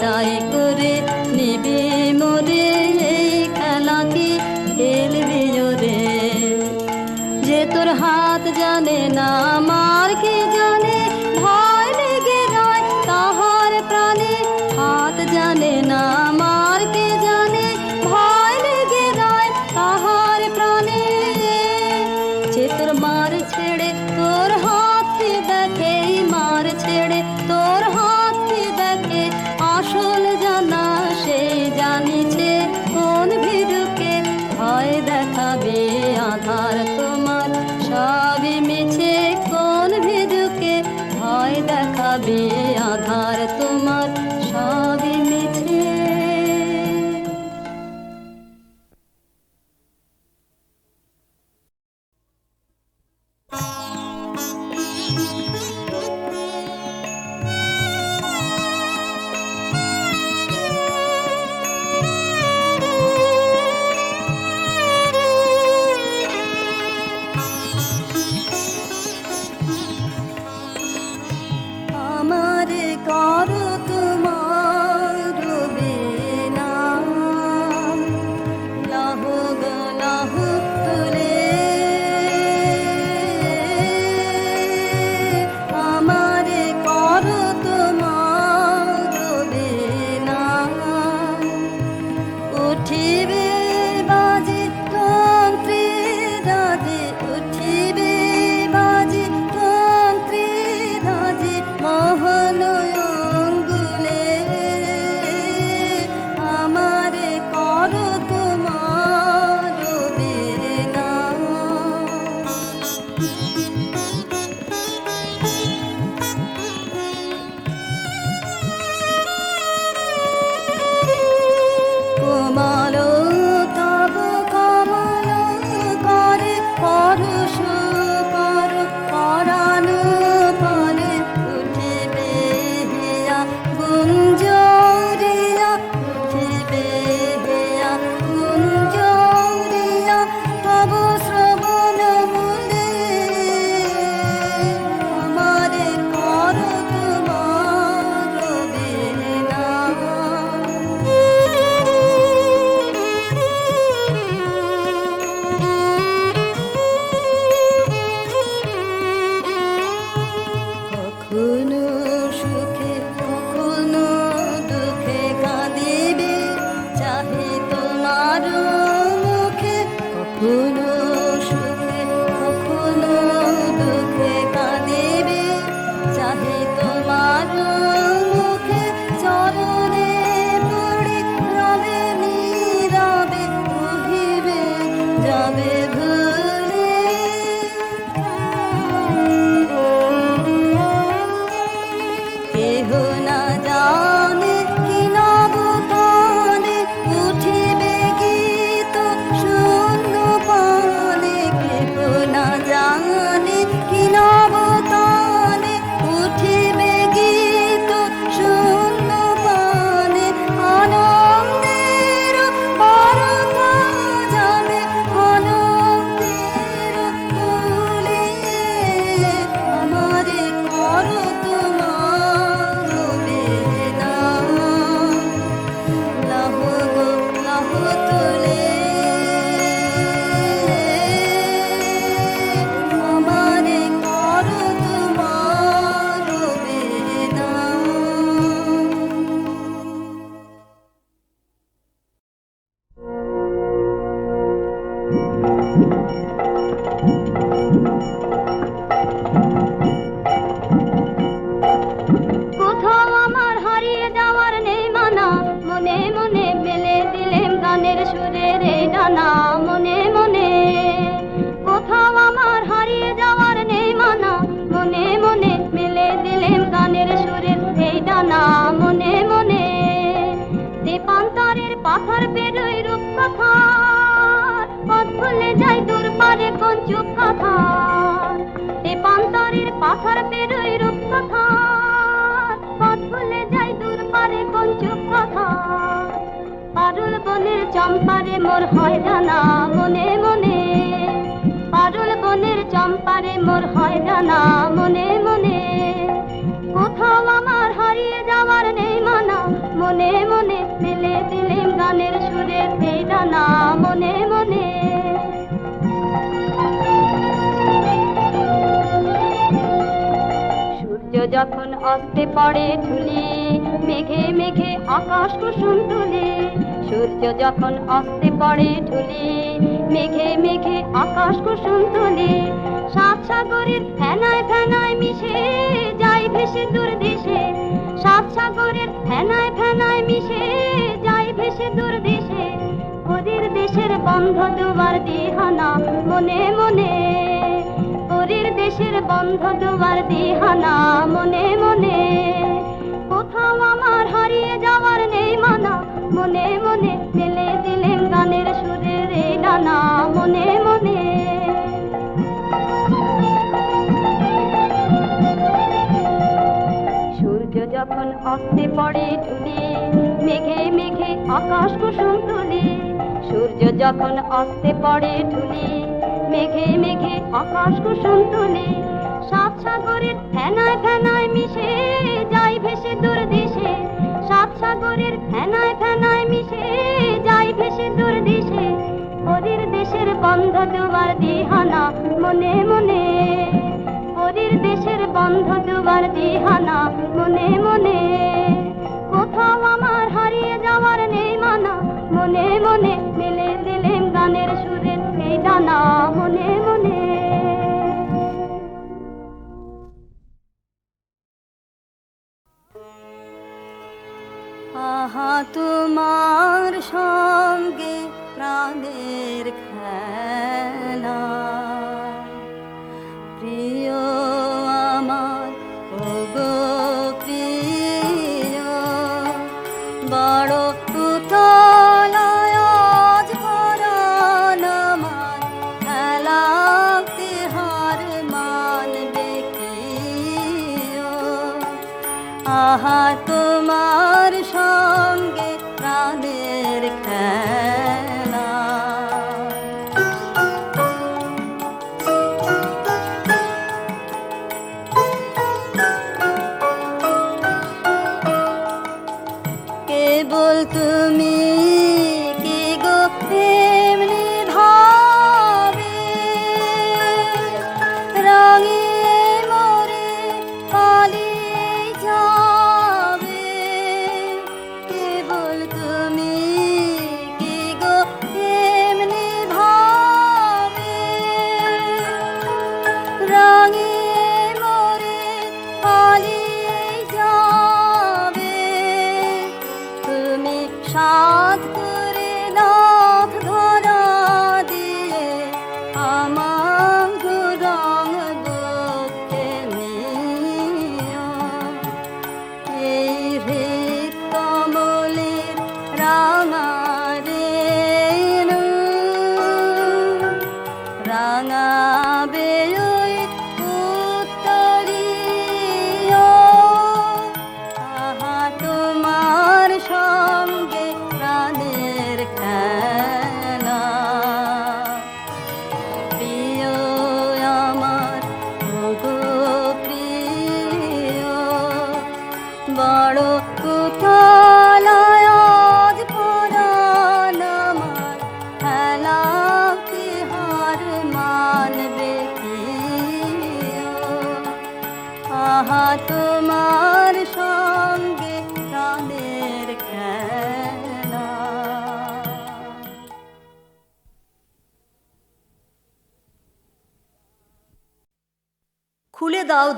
তাই be love it. চম্পারে মোর হয় জানা মনে মনে। পারুল বনের চম্পারে মোর হয় জানা মনে মনে। কোথাও আমার হারিয়ে যাওয়ার নেই মানা, মনে মনে মেলে দিলেম গানের সুরে সেই ডানা মনে মনে। সূর্য যখন অস্তে পড়ে ঢুলি মেঘে মেঘে আকাশ কুসুম তুলে সূর্য যখন অস্তে পড়ে ঢুলি, মেঘে মেঘে আকাশ কুসুম তুলে সাত সাগরের ফেনায় ফেনায় মিশে যাই ভেসে দূর দেশে। সাত সাগরের ফেনায় ফেনায় মিশে যাই ভেসে দূর দেশে। ওদের দেশের বন্ধ দুবার দিহানা, মনে মনে। পরীর দেশের বন্ধ দুবার দিহানা, মনে মনে। কোথাও আমার হারিয়ে যাওয়ার নেই মানা মনে মনে ফেলে দিলেন গানের সুরের ডানা মনে মনে। সূর্য যখন অস্তে পড়ে ঢুলি মেঘে মেঘে আকাশ কুসুম তুলি, সূর্য যখন অস্তে পড়ে ঢুলি মেঘে মেঘে আকাশ কুসুম তুলি, সাত সাগরের ফেনায় ফেনায় মিশে যাই ভেসে দূর সাত সাগরের ফেনায় ফেনায় মিশে যাই ভেসে দূর দেশের বন্ধ দুবার দিহানা, মনে মনে। দেশের বন্ধ দুবার দিহানা, মনে মনে। কোথাও আমার হারিয়ে যাওয়ার নেই মানা, মনে মনে। মেলে দিলেম গানের সুরের এই ডানা মনে মনে। তোমার সঙ্গে প্রাণের খেলা।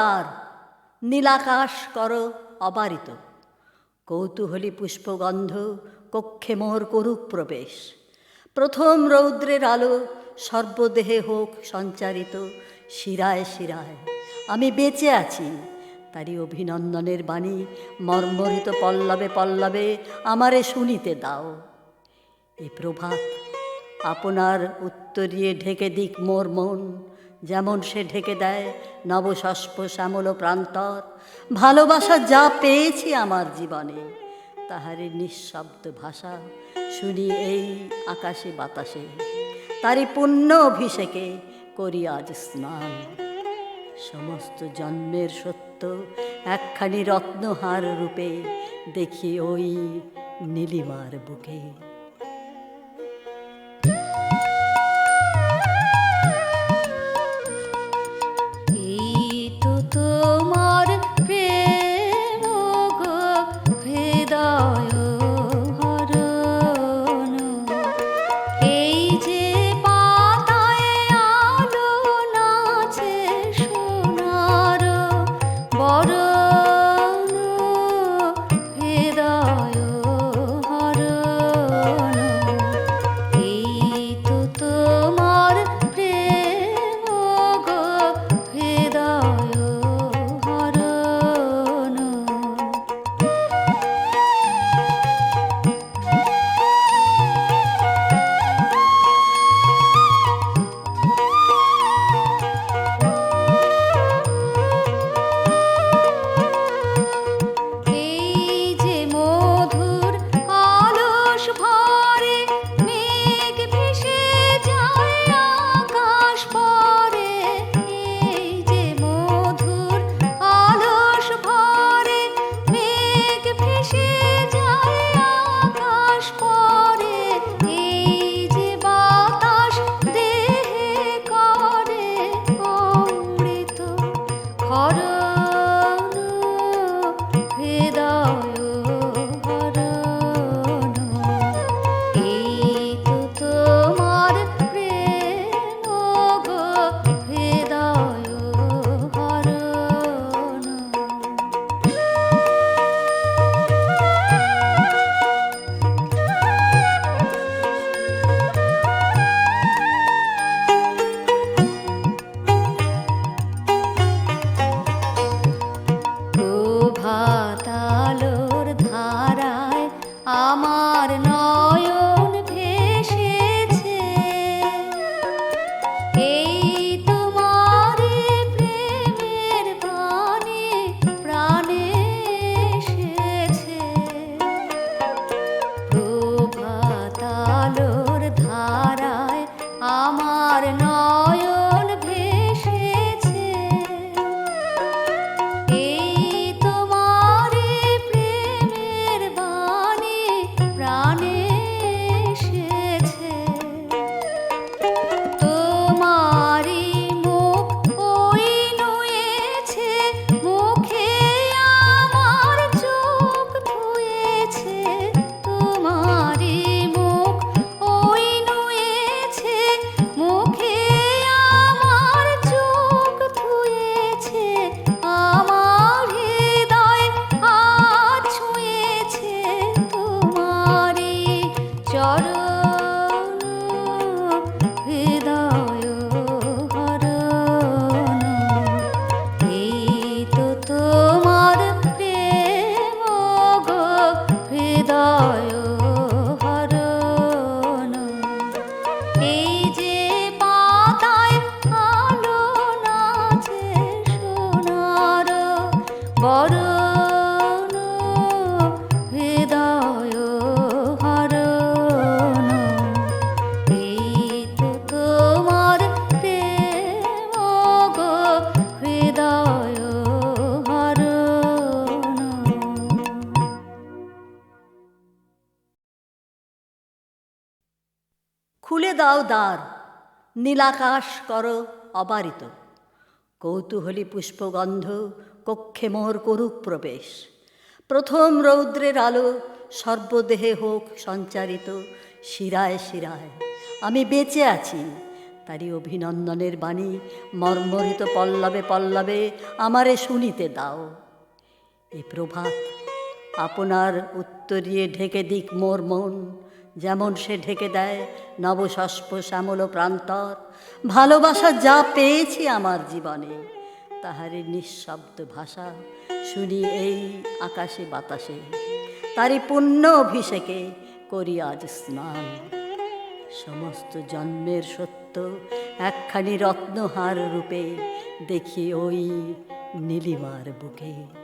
দ্বার নীলাকাশ কর অবারিত। কৌতূহলী পুষ্পগন্ধ কক্ষে মোর করুক প্রবেশ। প্রথম রৌদ্রের আলো সর্বদেহে হোক সঞ্চারিত, শিরায় শিরায়। আমি বেঁচে আছি, তারই অভিনন্দনের বাণী মর্মরিত পল্লবে পল্লবে আমারে শুনিতে দাও। এ প্রভাত, আপনার উত্তরিয়ে ঢেকে দিক মোর মন। যেমন সে ঢেকে দেয় নবশস্প শ্যামল প্রান্তর। ভালোবাসা যা পেয়েছি আমার জীবনে তাহারে নিঃশব্দ ভাষা শুনি এই আকাশে বাতাসে। তারই পুণ্য অভিষেকে করি আজ স্নান। সমস্ত জন্মের সত্য একখানি রত্নহার রূপে দেখি ওই নীলিমার বুকে। নীলাকাশ কর অবারিত। কৌতূহলী পুষ্পগন্ধ কক্ষে মোর করুক প্রবেশ। প্রথম রৌদ্রের আলো সর্বদেহে হোক সঞ্চারিত, শিরায় শিরায়। আমি বেঁচে আছি, তারই অভিনন্দনের বাণী মর্মরিত পল্লবে পল্লবে আমারে শুনিতে দাও। এ প্রভাত, আপনার উত্তরিয়ে ঢেকে দিক মোর মন। যেমন সে ঢেকে দেয় নবশস্প শ্যামল প্রান্তর। ভালোবাসা যা পেয়েছি আমার জীবনে, তাহারই নিঃশব্দ ভাষা শুনি এই আকাশে বাতাসে। তারই পুণ্য অভিষেকে করি আজ স্নান। সমস্ত জন্মের সত্য একখানি রত্নহার রূপে দেখি ওই নীলিমার বুকে।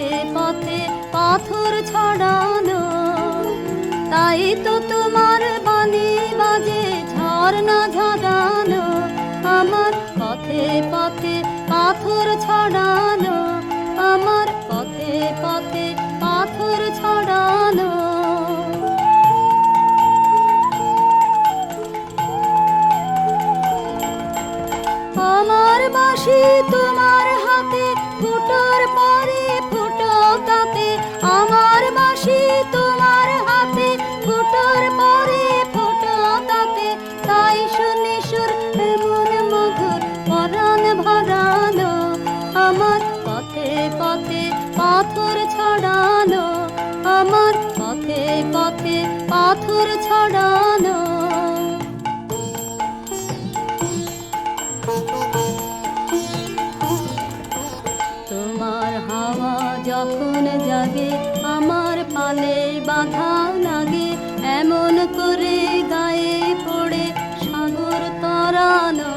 পথে পথে পাথর ছড়ানো। তাই তো তোমার বাণী বাজে, ঝর্ণা ঝরানো। আমার পথে পথে পাথর ছড়ানো। আমার পথে পথে পাথর ছড়ানো। আমার বাসি তোমার হাতে, ফুটোর পরে আমার তোমার হাতে। পরে তাই শুনি সুর, এমন মধুর পরাণ আমার পথে পথে পাথর ছড়ানো আমার পথে পথে পাথর ছড়ানো জাগে আমার পালে বাধা লাগে। এমন করে গায়ে পড়ে সাগর তরানো।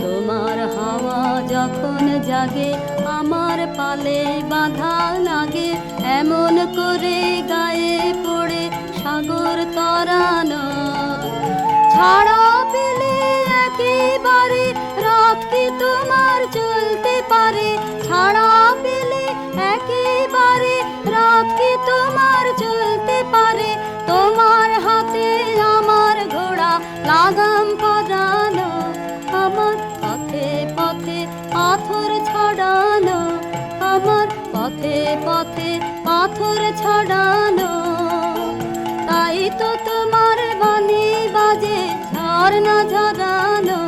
তোমার হাওয়া যখন জাগে, আমার পালে বাধা লাগে। এমন করে গায়ে পড়ে সাগর তরানো। ছাড়া পেলে একেবারে রাত কি তোমার চলতে পারে। ছাড়া তোমার হাতে আমার ঘোড়া, লাগাম পরানো আমার পথে পথে পাথর ছড়ানো, আমার পথে পথে পাথর ছড়ানো। তাই তো তোমার বাণী বাজে, ঝর্ণা ঝরানো,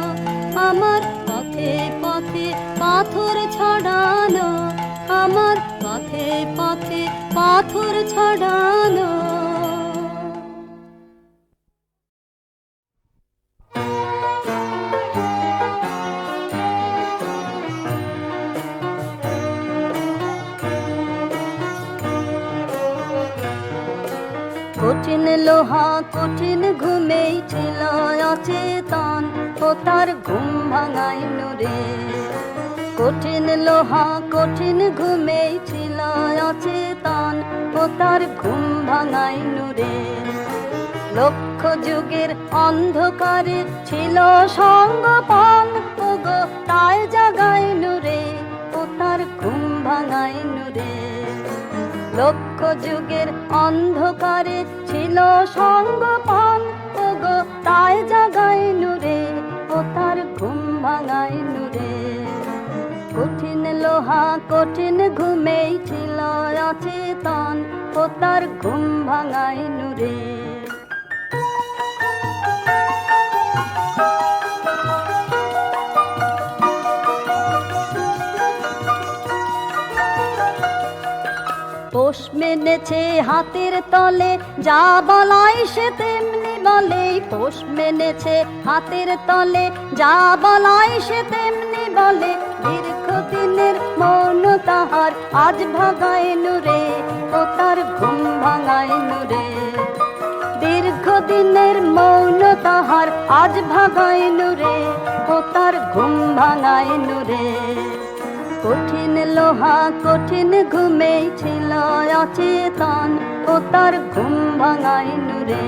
আমার পথে পথে পাথর ছড়ানো, আমার পথে পথে পাথর ছড়ানো। কঠিন ঘুমেই ছিল অচেতন ও তার ঘুম ভাঙাই নুরে। কঠিন লোহা, কঠিন ঘুমেই ছিল অচেতন ও তার ঘুম ভাঙাই নুরে। লক্ষ যুগের অন্ধকারে ছিল সঙ্গপন ও গো তাই জাগাই নুরে ও তার ঘুম ভাঙাই নুরে। লক্ষ যুগের অন্ধকারে ছিল সঙ্গপন। ওগো, তাই জাগাই নুরে ও তার ঘুম ভাঙাই নুরে কঠিন লোহা, কঠিন ঘুমেই ছিল অচেতন ও তার ঘুম ভাঙাই নুরে মেনেছে হাতের তলে, যা বলাই সে তেমনি বলে, পোষ মেনেছে হাতের তলে, যা বলাই সে তেমনি বলে, দীর্ঘদিনের মৌন তাহার আজ ভাগায় নুরে ও তার ঘুম ভাঙায় নুরে দীর্ঘদিনের মৌন তাহার আজ ভাগায় নুরে ও তার ঘুম ভাঙায় নুরে কঠিন লোহা কঠিন ঘুমেই ছিল অচেতন ও তার ঘুম ভাঙায় নুরে।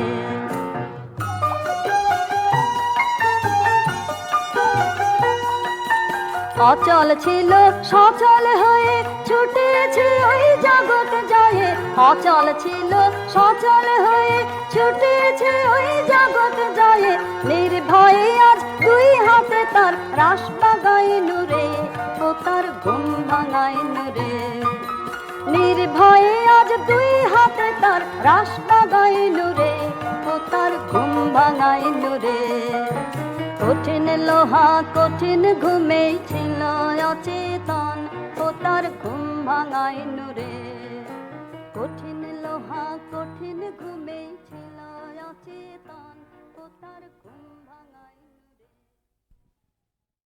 অচল ছিল, সচল হয়ে ছুটেছে ওই জগৎ জয়ে। অচল ছিল, সচল হয়ে ছুটেছে ওই জগৎ জয়ে। নির্ভয়ে আজ দুই হাতে তার রাস বাগায় নুরে। তার ঘুম ভাঙায় নুরে নির্ভয়ে আজ দুই হাতে তার রাস বাগায় নুরে ও তার ঘুম ভাঙায় নুরে কঠিন লোহা কঠিন ঘুমেই ছিল অচেতন। ও তার ঘুম ভাঙায় নুরে কঠিন লোহা কঠিন ঘুমেই ছিল অচেতন। ও তার ঘুম